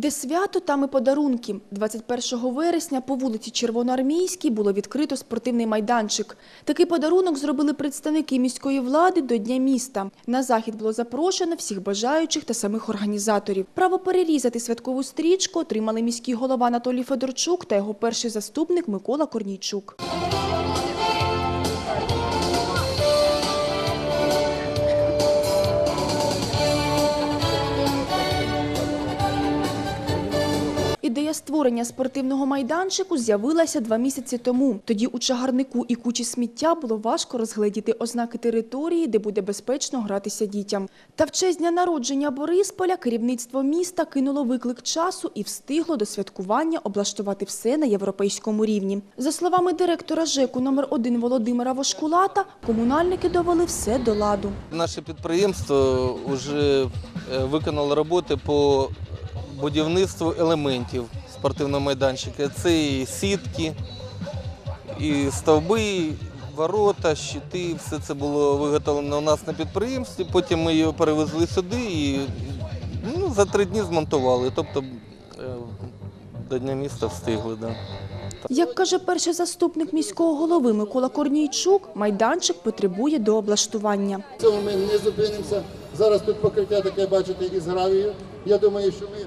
Де свято, там і подарунки. 21 вересня по вулиці Червоноармійській було відкрито спортивний майданчик. Такий подарунок зробили представники міської влади до Дня міста. На захід було запрошено всіх бажаючих та самих організаторів. Право перерізати святкову стрічку отримали міський голова Анатолій Федорчук та його перший заступник Микола Корнійчук. Ідея створення спортивного майданчику з'явилася два місяці тому. Тоді у чагарнику і кучі сміття було важко розгледіти ознаки території, де буде безпечно гратися дітям. Та в честь дня народження Борисполя керівництво міста кинуло виклик часу і встигло до святкування облаштувати все на європейському рівні. За словами директора ЖЕКу номер 1 Володимира Вошкулата, комунальники довели все до ладу. Наше підприємство вже виконало роботи по будівництву елементів спортивного майданчика. Це і сітки, і стовби, і ворота, щити. Все це було виготовлено у нас на підприємстві. Потім ми його перевезли сюди і ну, за три дні змонтували. Тобто е, до Дня міста встигли. Да. Як каже перший заступник міського голови Микола Корнійчук, майданчик потребує дооблаштування. В цьому ми не зупинимося. Зараз тут покриття таке бачите із гравію. Я думаю, що ми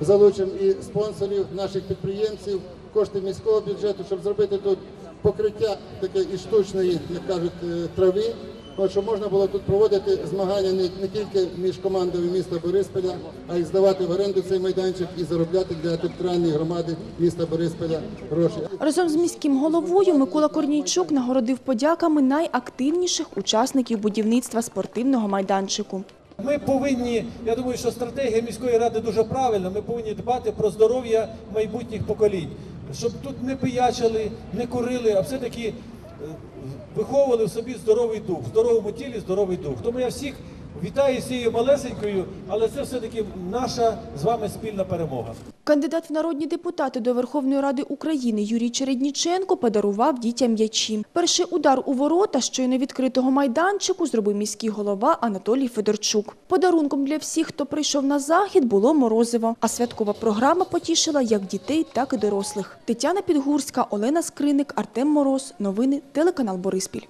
залучимо і спонсорів наших підприємців, кошти міського бюджету, щоб зробити тут покриття таке і штучної, як кажуть, е, трави. Щоб можна було тут проводити змагання не тільки між командами міста Борисполя, а й здавати в оренду цей майданчик і заробляти для територіальної громади міста Борисполя гроші. Разом з міським головою Микола Корнійчук нагородив подяками найактивніших учасників будівництва спортивного майданчику. Ми повинні, я думаю, що стратегія міської ради дуже правильна. Ми повинні дбати про здоров'я майбутніх поколінь, щоб тут не пиячили, не курили, а все-таки е, виховували в собі здоровий дух, в здоровому тілі здоровий дух. Тому я всіх вітаю з цією малесенькою, але це все-таки наша з вами спільна перемога. Кандидат в народні депутати до Верховної Ради України Юрій Чередніченко подарував дітям м'ячі. Перший удар у ворота щойно відкритого майданчику зробив міський голова Анатолій Федорчук. Подарунком для всіх, хто прийшов на захід, було морозиво. А святкова програма потішила як дітей, так і дорослих. Тетяна Підгурська, Олена Скриник, Артем Мороз. Новини телеканал Бориспіль.